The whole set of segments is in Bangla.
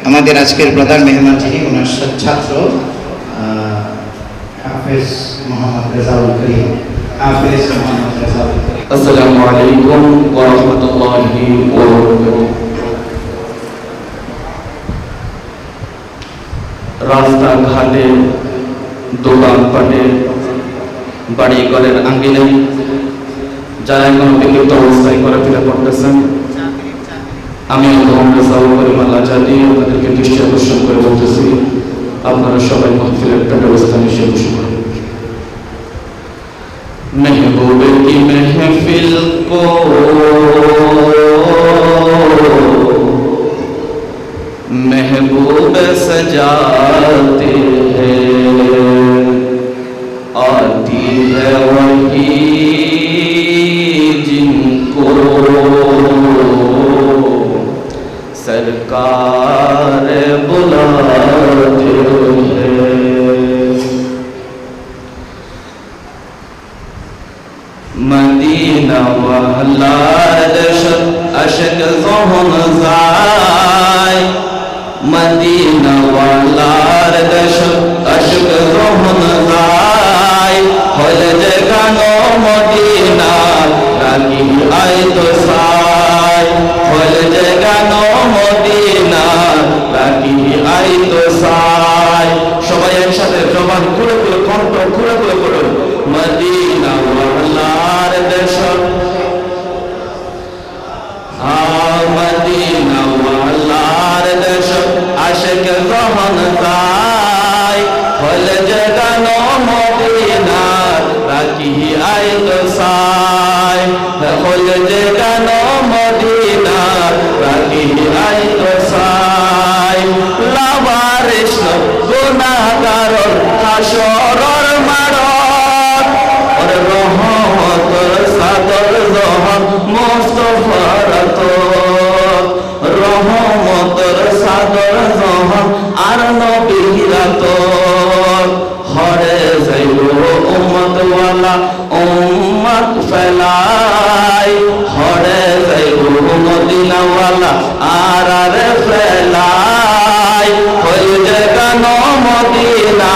আমাদের আজকের প্রধান মেহমান যিনি, ওনার ছাত্র হাফেজ মোহাম্মদ রেজাউল করিম। হাফেজ মোহাম্মদ রেজাউল আসসালামু আলাইকুম ওয়া রাহমাতুল্লাহি ওয়া বারাকাতুহু। রাস্তাঘাটে, দোকানপাটে বাড়ি ঘরের আঙ্গিনে যারা এখন বিলুপ্ত অবস্থায় ঘোরাফেরা করতেছেন আমি মোহাম্মদ সাহু করিম আল্লাহ জানি আপনাদেরকে দৃষ্টি আকর্ষণ করে বলতেছি আপনারা সবাই মাহফিলের একটা ব্যবস্থা নিশ্চয় বসে করুন महबूब की महफिल को महबूब सजाते हैं आती है वही মোহন যায় মদিনওয়ালার দশক অশক রোহন যায় হলে যে মদিনা রাগি আয় তো সাই হলে যে গান মদিনা রাগি আয় তো সাই সবাই একসাথে জবান খুলে খুলে কণ্ঠ খুলে খুলে বলুন মদিনা রাখি আই তো সাই হল জগানো মদিনা রাখি আই তো সাই লাবারিশ গুনাহগার হাসরর ওয়ালা উম্মত ফেলাই। হরে যাইব মদিনা ওয়ালা আর আর ফেলাই হই জাগানো মদিনা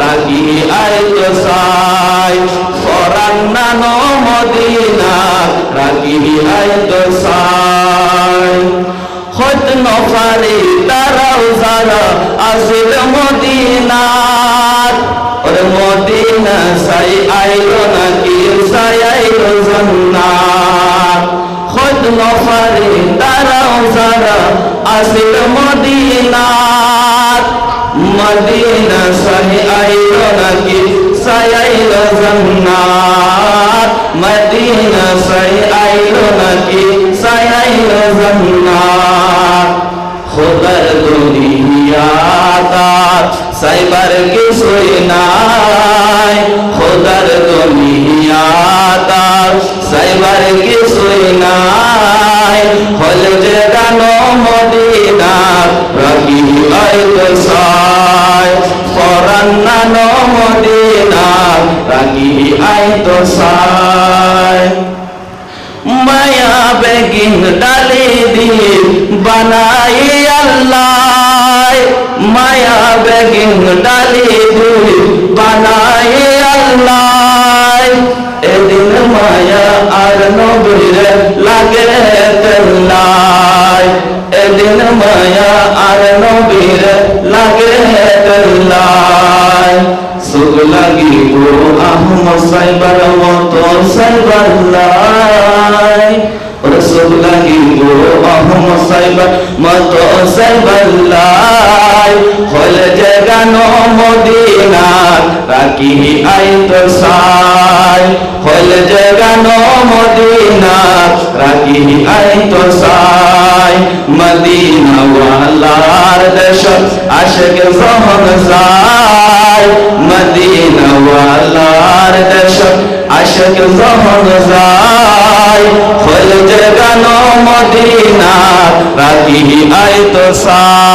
রাগি আই তো সাই ফরান্নানো মদিনা রাগি আই তো সাই হত নফারি তারাও যারা আসিল মদিনা আইলো নাকি সাই আইলো জান্নাত হত নফারি তারাও যারা আসিল মদিনাত মদিনা সাই আইলো নাকি সাই আইলো জান্নাত মদিনা সাই আইলো নাকি সাই আইলো জান্নাত খোদার দুনিয়াটা যে গানো মদিনা রাগি আইতো সাই ফরান্নানো মদিনা রাগি আইতো সাই মায়া বেগিন ডালি দিয়ে বানাই আল্লাহ মায়া বেগিন ডালি দিয়ে বানাই আল্লাহ এদিন মায়া মায়া আর নবীর লাগে তেল্লাই সুখ লাগিব আহমদ সাইবার মতো সাইবার লাই। সুখ লাগিব আহমদ সাইবার মতো সাইবার লাই। হলে জাগানো মদিনা রাখি আই তো সাই। হলে জাগানো মদিনা রাখি আই তো সাই। দেশ আশক জহন সাই মদিনা ওয়ালার দেশ আশক জহন সাই হল জগানো মদিনা রাখি আয় তো সাই